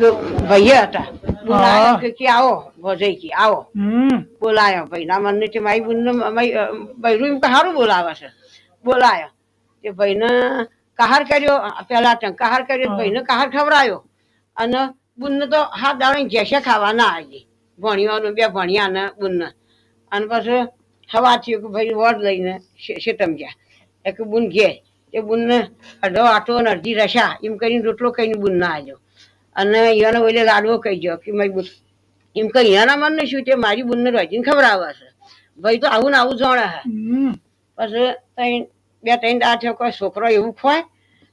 ભાઈ હતા. બોલાયો. કે આવો ભોજાઈ કે આવો. બોલાયો. ભાઈના મનને તે મારી અ, બૈરું એમ સારું બોલાવે છે. બોલાયો. તે ભાઈને કહાર કર્યો પેલા તો કહાર કર્યો. ભાઈને કહાર ખવડાયો. અને બુનને તો હાથ દાડો જેસે ખાવા ના આવી. ભણ્યાનું બે ભણ્યા ને બુનને. અને પછી હવા થયું કે ભાઈ વડ લઈને શેતમ ગયા. એક બુન ઘે એ બુનને અડધો આટો અને અડધી રસા એમ કરીને રોટલો કહીને બુન ના આવ્યો અને એને ઓલે લાડવો કહી ગયો કે મારી બુન એમ કે એના મનને શું છે? મારી બુનને રજીને ખવડાવે છે. ભાઈ તો આવું ને આવું જાણે હે. પછી તઈ બે ત્રણ દાડા થયો કોઈ છોકરો એવું ખોય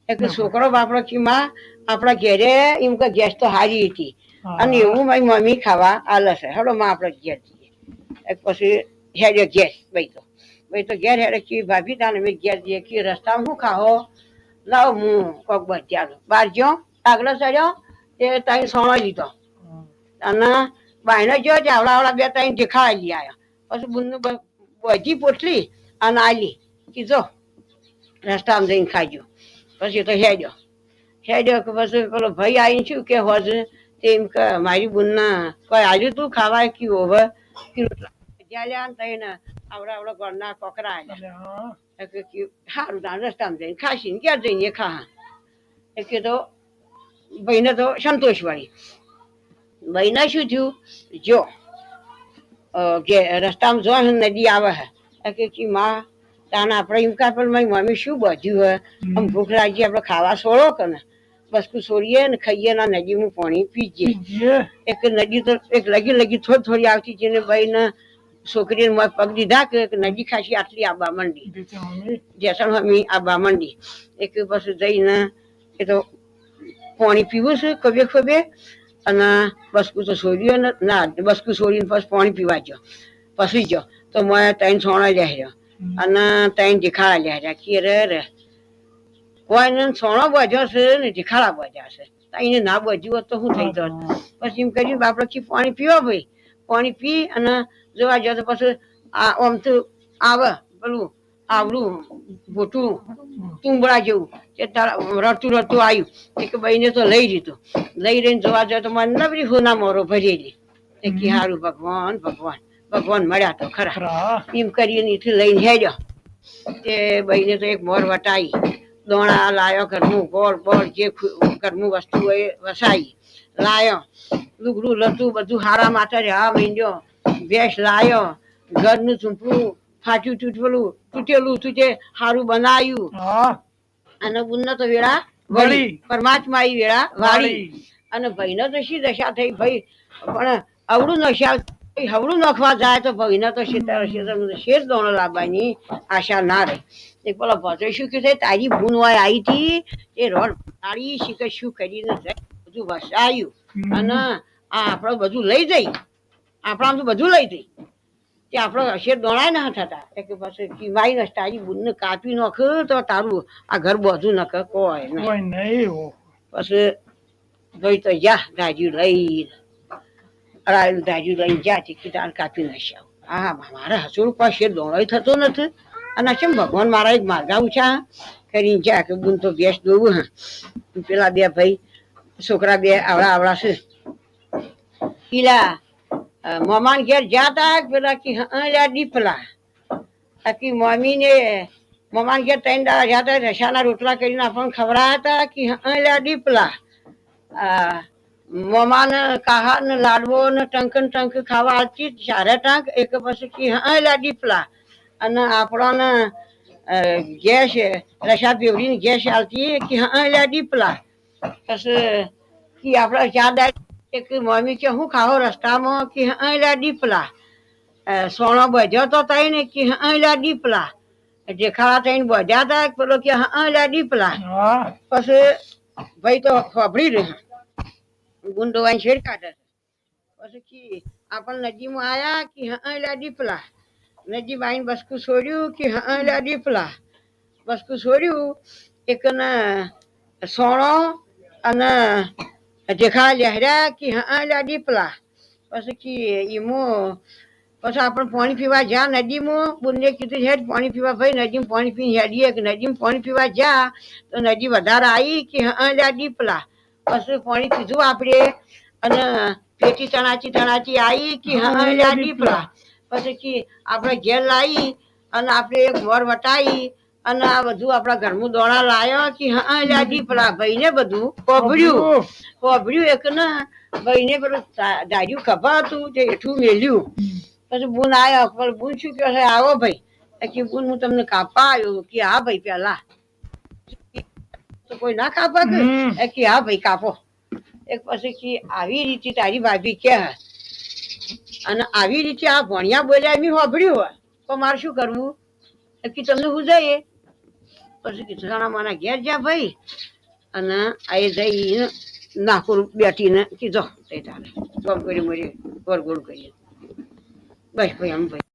એટલે છોકરો બાપડો કે માં આપણા ઘેરે એમ કે ગેસ તો હારી હતી. અને એવું મારી મમ્મી ખાવા આલે છે. હેડો માં આપણે ઘેર જઈએ. પછી હેડે ગેસ ભાઈ તો. ભાઈ તો ઘેર હેડે કે ભાભી તાને મેં ઘેર જઈએ. કે રસ્તામાં શું ખાઓ લાવ હું કોક બચ્યા બહાર જ્યો આગળ ચડ્યો તે તઈ સોણો લીધો. અને બાયને જો ચાવડા વાળા બે ત્રણ દેખાડી લઈ આવ્યા પછી બુનનું બધી પોટલી અને આલી. કીધો રસ્તામાં જઈને ખાજો. પછી તો હેડ્યો. હેડ્યો કે પછી પેલો ભાઈ આવીને શું કે હોજ તેમ કે મારી બુનના કોઈ આજુ તું ખાવા કી હવે? જ્યાં તઈને આવડા આવડા ઘરના કોકરા આવ્યા સારું તાર રસ્તામાં જઈને ખાશી ને ક્યાં જઈને ખા એ કે ભાઈને તો સંતોષ વાળી. ભાઈને શું થયું? જો કે રસ્તામાં જો નદી આવે હે કે માં તાને આપણે એમ કા પણ મારી મમ્મી શું બધ્યું હે? આમ ભૂખ લાગી આપણે ખાવા છોડો કે ને? બસ કું છોડીએ ને ખાઈએ ના નદીમાં પાણી પીજીએ એક નદી તો એક લગી લગી થોડી થોડી આવતી જેને ભાઈને છોકરીને મોં પગ દીધા કે નદી ખાસી આટલી આબા મંડી જેસણ હમી આબા મંડી એક પછી જઈને એ તો પાણી પીવું છું કબે ખબે અને બસકું તો છોડ્યું ને ના બસકું છોડીને પછી પાણી પીવા ગયો. પછી ગયો. તો મેં ત્રણ સોણા લેર્યો અને ત્રણ જીખાડા લેર્યા કે રે રે. કોઈને સોણો બજ્યો છે ને જીખાડા બજ્યા છે. એને ના બજ્યું હોત તો શું થઈ જત? પછી એમ કર્યું બાપડો કે પાણી પીવા ભાઈ? પાણી પી અને જોવા જાવ તો પછી આ આમ તો આવે પેલું આવડું મોટું તુંબળા જેવું. તે તારા રડતું રડતું આવ્યું એક ભાઈને તો લઈ લીધું. લઈ રહીને જોવા જાય તો મને નબળી હોના મોરો ભરેલી એ કે હારું ભગવાન ભગવાન ભગવાન મળ્યા તો ખરા. એમ કરીને એથી લઈને હેડ્યો. તે બહીને તો એક મોર વટાઈ. દોણા લાયો ઘરનું ગોળ બોળ જે ઘરનું વસ્તુ હોય વસાઈ. લાયો. લુગડું લતું બધું હારા માટે રહેવા માંડ્યો. ભેંસ લાયો. ઘરનું ચૂંપડું ફાટ્યું તૂટેલું તૂટેલું તૂટે સારું બનાવ્યું અને બુનનો તો વેળા વળી. પરમાત્મા ઈ વેળા વાળી. અને ભાઈને તો શી દશા થઈ? ભાઈ પણ અવળું નશા હવડું નખવા જાય તો ભાઈ તો શેર દોણો લાવવાની આશા ના રહી. એક પેલો ભજો શું કહે તારી ભૂન હોય આવી હતી એ રોડ તારી શીખે શું કરીને બધું વસાયું. અને આ આપણો બધું લઈ જઈ. આપણા બધું લઈ જઈ. તે આપણો અશેર દોણાય ના થતા. કે પછી કિમાઈ ન તારી બુનને કાપી નાખ તો તારું આ ઘર બધું નખ કોઈ નહીં. પછી ભાઈ તો જા દાજુ લઈ. રાયલું દાજુ લઈ જા ટીકી તાર કાપી આવું હા મારા હસુર પાસે દોડો થતો નથી. અને કેમ ભગવાન મારા એક માર્ગા ઉછા કરીને જા કે બુન તો ગેસ દોવું હા. પેલા બે ભાઈ છોકરા બે આવડા આવડા છે. પેલા અ, મમાન ઘેર જાતા પેલા કે હા લ્યા દીપલા આખી મમ્મીને મમાન ઘેર ત્રણ દાડા જાતા રસાના રોટલા કરીને આપણને ખવડાયા હતા કે હા લ્યા દીપલા આ, મમાને કાહા ને લાડવો ને ટંક ને ટંક ખાવા આવતી ચારે ટંક એક પછી કે હા લ્યા દીપલા અને આપણને અ, ગેસ રસા પેવડીને ગેસ આવતી કે હા લ્યા દીપલા પછી કે આપણા ચાર દાડા એક મમ્મી કે હું ખાવ રસ્તામાં કે હા ડીપલા સોનો બજ્યો તો તઈ ને કે હા લ્યા દીપલા. જેખાડા થઈને બજ્યા હતા પેલો કે હા ડીપલા પછી ભાઈ તો ફફડી રહ્યો. ગુંડો વાઈ છેડ કાઢે પછી કે આપણ નદીમાં આયા કે હા ડીપલા નદી આવીને બસકું છોડ્યું કે હા ડીપલા બસકું છોડ્યું એક સોણો અને જેખા લહેર્યા કે હા લા દીપલા. પછી કે ઈમો પછી આપણે પાણી પીવા જા નદીમાં બુનને કીધું હેડ પાણી પીવા ભાઈ નદીમાં પાણી પીને હેડીએ કે નદીમાં પાણી પીવા જા તો નદી વધારે આવી કે હા લા દીપલા. પછી પાણી પીધું આપણે અને પેટી તણાચી તણાચી આવી કે હા લા દીપલા. પછી કે આપણે ઘેર લાવી અને આપણે એક ઘર વટાવી અને આ બધું આપણા ઘરનું દોણા લાયો કે હા લ્યા દીપડા ભાઈને બધું કોભર્યું કોભર્યું એક ને ભાઈને પેલું દાજ્યું ખભા હતું તે એઠું મેલ્યું. પછી બુન આવ્યો પણ બુન શું કહે છે? આવો ભાઈ. કે બુન હું તમને કાપા આવ્યો કે હા ભાઈ પેલા. તો કોઈ ના કાપા કે? કે હા ભાઈ કાપો. એક પછી કે આવી રીતે તારી ભાભી કે. અને આવી રીતે આ ભણ્યા બોલ્યા એમ સાંભળ્યું હોય. તો મારે શું કરવું? કે તમને હું જઈએ. પછી કે ઘણા મારા ઘેર જા ભાઈ. અને આ જઈને નાખું બેઠીને કીધો, તે તારે. કામ કરી મરી ગોળ ગોળ કરી બસ ભાઈ, આમ ભાઈ.